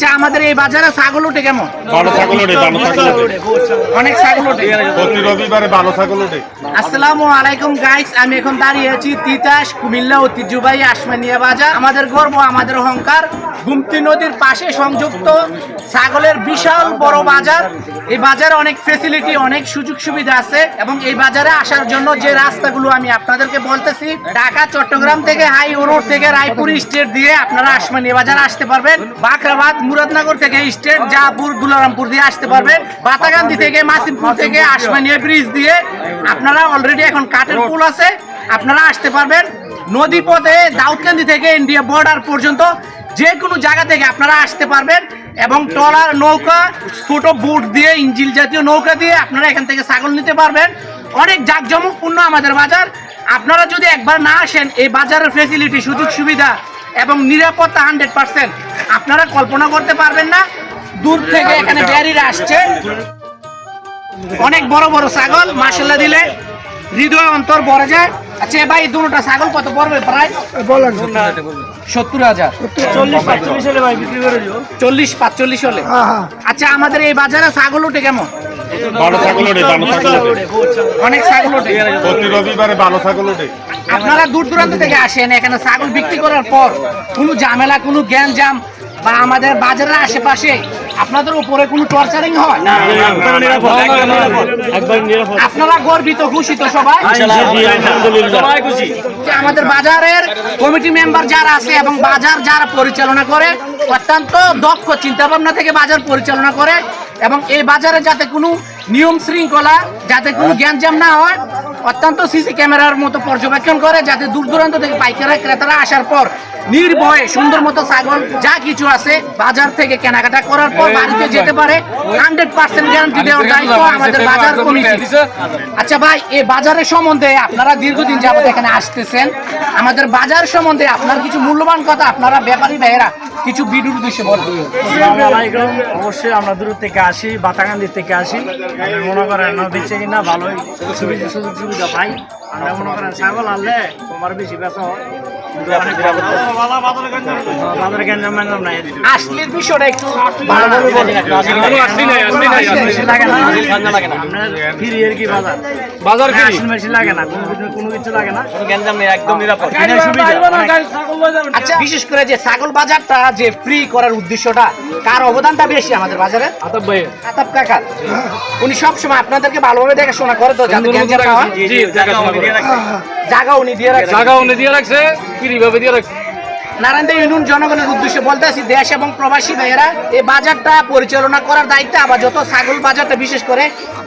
আচ্ছা আমাদের এই বাজারে ছাগল ওঠে কেমন? ভালো ছাগল ওঠে ভালো ছাগল ওঠে। অনেক ছাগল ওঠে। প্রতি রবিবারে ভালো ছাগল ওঠে। আসসালামু আলাইকুম গাইস আমি এখন দাঁড়িয়ে আছি তিতাস কুমিল্লা ঐতিহ্যবাহী আসমানিয়া বাজার। আমাদের গর্ব আমাদের অহংকার। গুমতি নদীর পাশে সংযুক্ত ছাগলের বিশাল বড় বাজার। এই বাজারে অনেক ফেসিলিটি অনেক সুযোগ সুবিধা আছে এবং এই বাজারে আসার জন্য যে রাস্তাগুলো আমি আপনাদেরকে বলতেছি ঢাকা চট্টগ্রাম থেকে হাই রোড থেকে রায়পুর স্টেট দিয়ে আপনারা আসমানিয়া বাজার আসতে পারবেন। বাখরাবাদ মুরাদনগর থেকে স্টেট জাহাপুর, গুলারামপুর দিয়ে আসতে পারবেন। বাতাগান্ধি থেকে, মাসিমপুর থেকে, আসমানিয়া ব্রিজ দিয়ে আপনারা অলরেডি এখন কাঠের পুল আছে, আপনারা আসতে পারবেন। নদী পথে দাউদকান্দি থেকে ইন্ডিয়া বর্ডার পর্যন্ত যে কোনো জায়গা থেকে আপনারা আসতে পারবেন এবং ট্রলার নৌকা, ছোট বুট দিয়ে, ইঞ্জিল জাতীয় নৌকা দিয়ে আপনারা এখান থেকে ছাগল নিতে পারবেন। অনেক জাঁকজমকপূর্ণ আমাদের বাজার। আপনারা যদি একবার না আসেন, এই বাজারের ফেসিলিটি সুযোগ সুবিধা এবং নিরাপত্তা হান্ড্রেড পার্সেন্ট আপনারা কল্পনা করতে পারবেন না। দূর থেকে এখানে ব্যারিরা আসছে। অনেক বড় বড় ছাগল মাসাল্লা দিলে হৃদয় অন্তর বড় যায়। আচ্ছা ভাই দুটা ছাগল কত পড়বে প্রায়? সত্তর হাজার। চল্লিশ পাঁচচল্লিশ হলে ভাই বিক্রি করে চল্লিশ পাঁচচল্লিশ হলে। আচ্ছা আমাদের এই বাজারে ছাগল উঠে কেমন? ভালো ছাগল ওঠে ভালো ছাগল ওঠে অনেক ছাগল ওঠে প্রতি রবিবারে ভালো ছাগল ওঠে আপনারা দূর দূরান্ত থেকে আসেন এখানে ছাগল বিক্রি করার পর কোনো ঝামেলা কোনো জ্ঞানজাম বা আমাদের বাজারের আশেপাশে আপনাদের উপরে কোনো টর্চারিং হয় একবার আপনারা গর্বিত খুশি তো সবাই সবাই খুশি যে আমাদের বাজারের কমিটি মেম্বার যারা আছে এবং বাজার যারা পরিচালনা করে অত্যন্ত দক্ষ চিন্তা ভাবনা থেকে বাজার পরিচালনা করে এবং এই বাজারে যাতে কোনো নিয়ম শৃঙ্খলা যাতে কোনো জ্ঞানজাম না হয় অত্যন্ত সিসি ক্যামেরার মতো পর্যবেক্ষণ করে যাতে দূর দূরান্ত থেকে পাইকারা ক্রেতারা আসার পর নির্ভয়ে সুন্দর মতো ছাগল যা কিছু আছে বাজার থেকে কেনাকাটা করার পর বাড়িতে যেতে পারে। হান্ড্রেড পার্সেন্ট গ্যারান্টি দেওয়ার দায়িত্ব আমাদের বাজার কমিটি আচ্ছা ভাই এই বাজারের সম্বন্ধে আপনারা দীর্ঘদিন যাবত এখানে আসতেছেন। আমাদের বাজার সম্বন্ধে আপনার কিছু মূল্যবান কথা আপনারা ব্যাপারী ভাইয়েরা কিছু বিডুর আসসালামু আলাইকুম অবশ্যই আমরা দূর থেকে আসি বাতাকান্দি থেকে আসি। আমরা মনে করেন দিচ্ছে কিনা ভালোই। সুবিধা সুযোগ সুবিধা পাই। আমরা মনে করেন ছাগল আনলে তোমার বেশি ব্যথা হয়। কিন্তু অনেক বাজারে গেঞ্জাম ম্যাঞ্জাম নাই আসলে বিষয়টা একটু ভালোভাবে বলবেন বেশি লাগে না। আপনার ফ্রি আর কি বাজার বাজার কি বেশি লাগে না কোনো কিছু কোনো কিছু লাগে একদম নিরাপদ আচ্ছা বিশেষ করে যে ছাগল বাজারটা যে ফ্রি করার উদ্দেশ্যটা কার অবদানটা বেশি আমাদের বাজারে? আতাব ভাই আতাব কাকা উনি সবসময় আপনাদেরকে ভালোভাবে দেখাশোনা করে তো যাতে গ্যাঞ্জাম না হয়। জি জি জায়গা উনি দিয়ে রাখছে। জায়গা উনি দিয়ে রাখছে কীভাবে দিয়ে রাখছে। নারায়ণদেব ইউনিয়ন জনগণের উদ্দেশ্যে বলতে আছি দেশ এবং প্রবাসী ভাইয়েরা এই বাজারটা পরিচালনা করার দায়িত্ব আবার যত ছাগল বাজারটা বিশেষ করে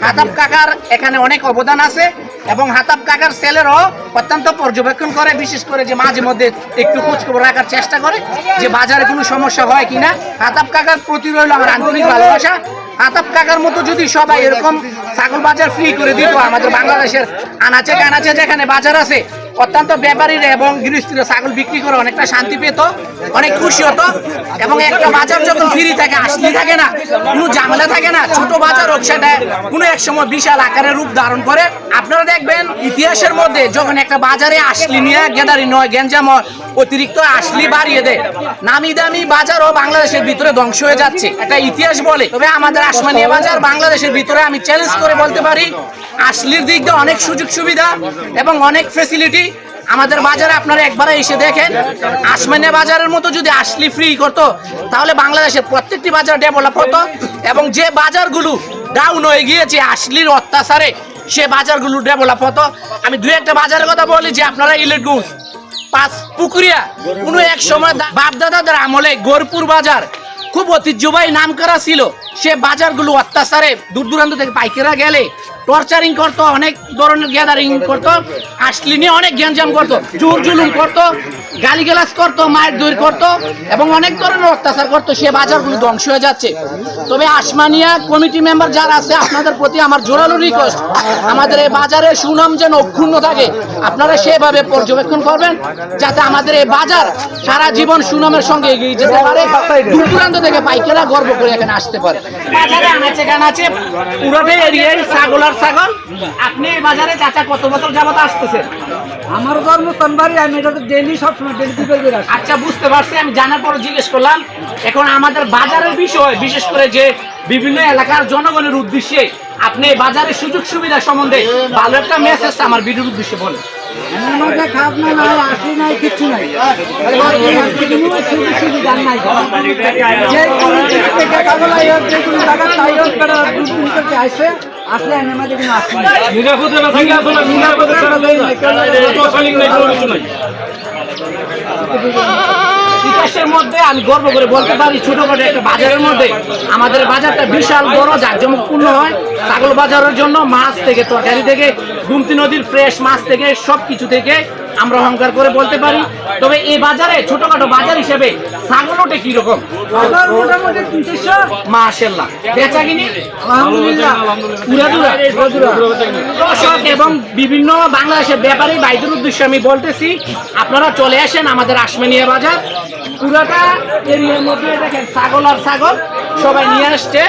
আদাব কাকার এখানে অনেক অবদান আছে। এবং হাতাব কাকার সেলেরও অত্যন্ত পর্যবেক্ষণ করে, বিশেষ করে যে মাঝে মধ্যে একটু খোঁজখবর রাখার চেষ্টা করে যে বাজারে কোনো সমস্যা হয় কিনা। হাতাব কাকার প্রতি রইল আমার আন্তরিক ভালোবাসা। হাতাব কাকার মতো যদি সবাই এরকম ছাগল বাজার ফ্রি করে দিত, আমাদের বাংলাদেশের আনাচে কানাচে যেখানে বাজার আছে অত্যন্ত ব্যাপারীরা এবং গৃহস্থীরা ছাগল বিক্রি করে অনেকটা শান্তি পেত, অনেক খুশি হতো এবং একটা বাজার যখন ফ্রি থাকে, আসলি থাকে না, কোনো ঝামেলা থাকে না, ছোট বাজার হোক সেটা কোনো এক সময় বিশাল আকারের রূপ ধারণ করে। আপনারা দেখবেন ইতিহাসের মধ্যে যখন একটা বাজারে আসলি নিয়ে, গেদারি নয় গেঞ্জাম অতিরিক্ত আসলি বাড়িয়ে দেয়। নামি দামি বাজারও বাংলাদেশের ভিতরে ধ্বংস হয়ে যাচ্ছে। একটা ইতিহাস বলে। তবে আমাদের আসমানিয়া বাজার বাংলাদেশের ভিতরে আমি চ্যালেঞ্জ করে বলতে পারি আসলির দিক দিয়ে অনেক সুযোগ সুবিধা এবং অনেক ফেসিলিটি আমাদের বাজারে আপনারা একবারে এসে দেখেন। আসমানিয়া বাজারের মতো যদি আসলি ফ্রি করতো, তাহলে বাংলাদেশের প্রত্যেকটি বাজার ডেভেলপ হতো এবং যে বাজারগুলো ডাউন হয়ে গিয়েছে, আসলির অত্যাচারে সে বাজারগুলো ডেভেলপ হতো। আমি দু একটা বাজারের কথা বলি, যে আপনারা ইলেটগুঞ্জ পাঁচ পুকুরিয়া, কোনো এক সময় দা- বাপ দাদাদের আমলে গোরপুর বাজার খুব ঐতিহ্যবাহী নাম করা ছিল। সে বাজারগুলো অত্যাচারে দূর দূরান্ত থেকে পাইকারা গেলে টর্চারিং করতো, অনেক ধরনের গ্যাদারিং করতো, আসলি নিয়ে অনেক গ্যাঞ্জাম করতো, জোর জুলুম করতো, গালিগালাজ করতো, মায়ের দৈর করতো, এবং অনেক ধরনের অত্যাচার করতো, সে বাজারগুলো ধ্বংস হয়ে যাচ্ছে। তবে আসমানিয়া কমিটি মেম্বার যারা আছে, আপনাদের প্রতি আমার জোরালো রিকোয়েস্ট আমাদের এই বাজারে সুনাম যেন অক্ষুণ্ণ থাকে, আপনারা সেভাবে পর্যবেক্ষণ করবেন, যাতে আমাদের এই বাজার সারা জীবন সুনামের সঙ্গে এগিয়ে যেতে পারে, দূর দূরান্ত থেকে পাইকারা গর্ব করে এখানে আসতে পারে। বাজারে আনাচে কানাচে পুরোটাই এরিয়ায় ছাগল ছাগল আপনি এই বাজারে চাচা কত বছর যাবত আসতেছেন আমার বাড়ি আমি এটা ডেলি সবসময় ডেলি দুটো করে আসি। আচ্ছা বুঝতে পারছি আমি জানার পর জিজ্ঞেস করলাম এখন আমাদের বাজারের বিষয় বিশেষ করে যে বিভিন্ন এলাকার জনগণের উদ্দেশ্যে আপনি বাজারের সুযোগ সুবিধা সম্বন্ধে ভালো একটা মেসেজ আমার ভিডিওর উদ্দেশ্যে বলেন। আমাদের খাত না নাই আসি নাই কিচ্ছু নাই। কোনো সুযোগ সুবিধা নাই যে কোনো তাই হোক আসে আসলে আমি আমাদের কোনো আসি নিরাপদে না থাকলে আসলে নিরাপদে ছাড়া যায় না কোনো শালিক নাই কোনো কিছু নাই। বিকাশের মধ্যে আমি গর্ব করে বলতে পারি ছোটখাটো একটা বাজারের মধ্যে আমাদের বাজারটা বিশাল বড় জাঁকজমকপূর্ণ হয় ছাগল বাজারের জন্য মাছ থেকে তরকারি থেকে গুমতি নদীর ফ্রেশ মাছ থেকে সব কিছু থেকে আমরা অহংকার করে বলতে পারি। তবে এই বাজারে ছোটখাটো বাজার হিসেবে ছাগল কীরকম মোটামুটি তিনশো মাশাল্লাহ বেচা কিনি? দর্শক এবং বিভিন্ন বাংলাদেশের ব্যাপারী ভাইদের উদ্দেশ্যে আমি বলতেছি আপনারা চলে আসেন আমাদের আশমানিয়া বাজার। পুরাটা এরিয়ার মধ্যে দেখেন ছাগল আর ছাগল সবাই নিয়ে আসছে।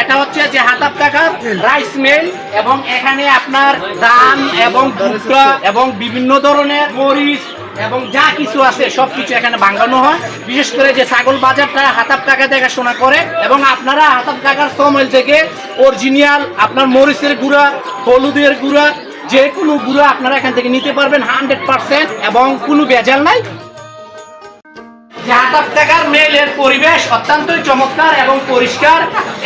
এটা হচ্ছে যে হাতাপ টাকার রাইস মিল এবং এখানে আপনার ধান এবং ভুট্টা এবং বিভিন্ন ধরনের মরিচ এবং যা কিছু আছে, সবকিছু এখানে বাঙ্গানো হয়। বিশেষ করে যে ছাগল বাজারটা হাতাপ টাকা দেখাশোনা করে। এবং আপনারা হাতাপ টাকার সমল থেকে অরিজিনাল আপনার মরিচের গুঁড়া, হলুদের গুঁড়া, যে কোনো গুঁড়া আপনারা এখান থেকে নিতে পারবেন হান্ড্রেড পার্সেন্ট এবং কোনো ভেজাল নাই। যে হাতাপ টাকার মেলের পরিবেশ অত্যন্তই চমৎকার এবং পরিষ্কার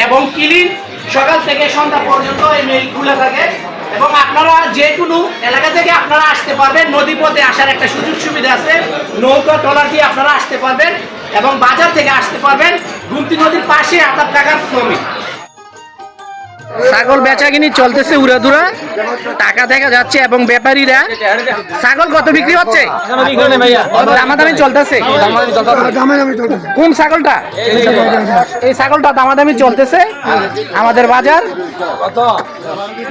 এবং ক্লিন সকাল থেকে সন্ধ্যা পর্যন্ত এই মেল খুলে থাকে। এবং আপনারা যে কোনো এলাকা থেকে আপনারা আসতে পারবেন নদী পথে আসার একটা সুযোগ সুবিধা আছে। নৌকা, ট্রলার দিয়ে আপনারা আসতে পারবেন এবং বাজার থেকে আসতে পারবেন। গুমতি নদীর পাশে আপনার টাকার শ্রমিক ছাগল বেচা বেচাকিনি চলতেছে উড়াদুরা। টাকা দেখা যাচ্ছে এবং ব্যাপারীরা ছাগল কত বিক্রি হচ্ছে? দামাদামি চলতেছে। কোন ছাগলটা? এই ছাগলটা দামাদামি চলতেছে আমাদের বাজার।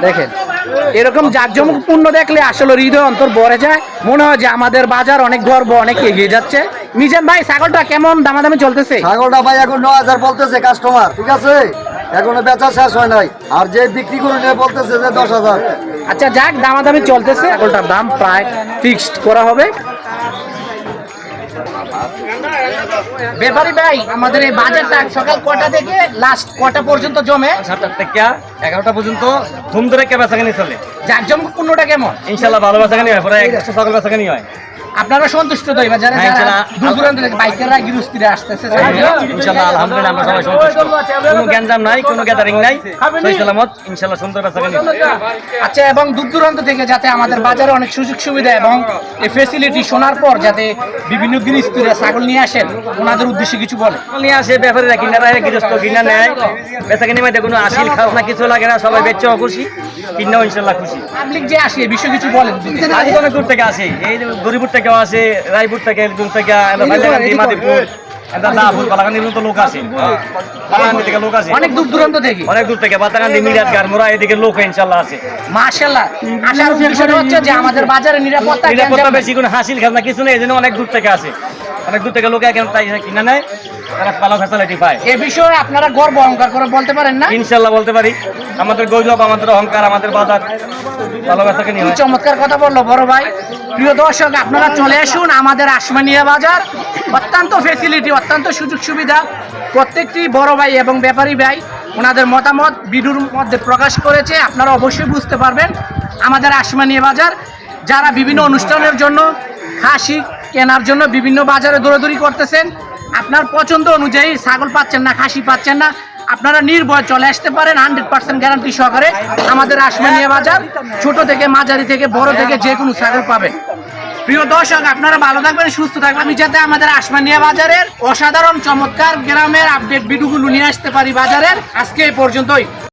দেখেন, এরকম জাঁকজমকপূর্ণ দেখলে আসলে হৃদয় অন্তর ভরে যায়। মনে হয় যে আমাদের বাজার অনেক গর্ব, অনেক এগিয়ে যাচ্ছে। মিজান ভাই, ছাগলটা কেমন দামাদামি চলতেছে? ছাগলটা ভাই এখন ন হাজার বলতেছে কাস্টমার ঠিক আছে? এখনও বেচা শেষ হয় নাই। আর যে বিক্রি করে নিয়ে বলতেছে যে দশ হাজার। আচ্ছা যাক দামাদামি চলতেছে। ছাগলটার দাম প্রায় ফিক্সড করা হবে। ব্যাপারী ভাই আমাদের এই বাজারটা সকাল কটা থেকে লাস্ট কটা পর্যন্ত জমে? সাতটার থেকে এগারোটা পর্যন্ত ধুম ধরে কে বেচাখানি চলে? জাঁকজমকপূর্ণটা কেমন? ইনশাল্লাহ ভালো বেচাখানি হয় প্রায় একশো সকল বেচাখানি হয়। আপনারা সন্তুষ্ট তো এবার যারা হ্যাঁ, যারা দূর দূরান্ত থেকে বাইকাররা গৃহস্থিরা আসতেছে ইনশাল্লাহ আলহামদুলিল্লাহ আমরা সবাই সন্তুষ্ট। কোনো গ্যাঞ্জাম নাই কোনো গ্যাদারিং নাই। সহি সালামত সুন্দর আচ্ছা এবং দূর দূরান্ত থেকে যাতে আমাদের বাজারে অনেক সুযোগ সুবিধা এবং এই ফেসিলিটি শোনার পর যাতে বিভিন্ন গৃহস্থিরা ছাগল নিয়ে আসেন ওনাদের উদ্দেশ্যে কিছু বলে। নিয়ে আসে ব্যাপারীরা কিনা রাখে গৃহস্থ কিনা নেয়। বেচাখানি মধ্যে কোনো আসিল খাস না কিছু লাগে না সবাই বেচেও খুশি কিনাও ইনশাল্লাহ খুশি। পাবলিক যে আসে বিষয় কিছু বলেন। অনেক দূর থেকে আসে এই যে গরিপুর থেকেও আসে রায়পুর থেকে দূর থেকে মাদিপুর লোক আসে। থেকে লোক আসে। অনেক দূর দূরান্ত থেকে। অনেক দূর থেকে বাতাকান্দি মিরাজ গারমোরা এদিকে লোক ইনশাল্লাহ আছে মাশাল্লাহ আসার উদ্দেশ্যটা হচ্ছে যে আমাদের বাজারে নিরাপত্তা নিরাপত্তা বেশি কোনো হাসিল খেলনা কিছু নেই অনেক দূর থেকে আসে। অনেক দূর থেকে লোক এখানে তাই কিনা নেয় তারা ভালো ফ্যাসিলিটি পায়। এ বিষয়ে আপনারা গর্ব অহংকার করে বলতে পারেন না? ইনশাল্লাহ বলতে পারি। আমাদের গৌরব আমাদের অহংকার আমাদের বাজার ভালো বেচাকে নিয়ে চমৎকার কথা বলল বড় ভাই। প্রিয় দর্শক আপনারা চলে আসুন আমাদের আসমানিয়া বাজার। অত্যন্ত ফেসিলিটি অত্যন্ত সুযোগ সুবিধা। প্রত্যেকটি বড় ভাই এবং ব্যাপারী ভাই ওনাদের মতামত বিডুর মধ্যে প্রকাশ করেছে। আপনারা অবশ্যই বুঝতে পারবেন। আমাদের আসমানিয়া বাজার যারা বিভিন্ন অনুষ্ঠানের জন্য খাসি কেনার জন্য বিভিন্ন বাজারে দৌড়াদৌড়ি করতেছেন। আপনার পছন্দ অনুযায়ী ছাগল পাচ্ছেন না, খাসি পাচ্ছেন না, আপনারা নির্ভয় চলে আসতে পারেন হান্ড্রেড পার্সেন্ট গ্যারান্টি সহকারে আমাদের আসমানিয়া বাজার, ছোট থেকে, মাঝারি থেকে, বড় থেকে যে কোনো ছাগল পাবেন। প্রিয় দর্শক, আপনারা ভালো থাকবেন, সুস্থ থাকবেন। আমি যাতে আমাদের আসমানিয়া বাজারের অসাধারণ, চমৎকার গ্রামের আপডেট ভিডিওগুলো নিয়ে আসতে পারি বাজারের, আজকে এই পর্যন্তই।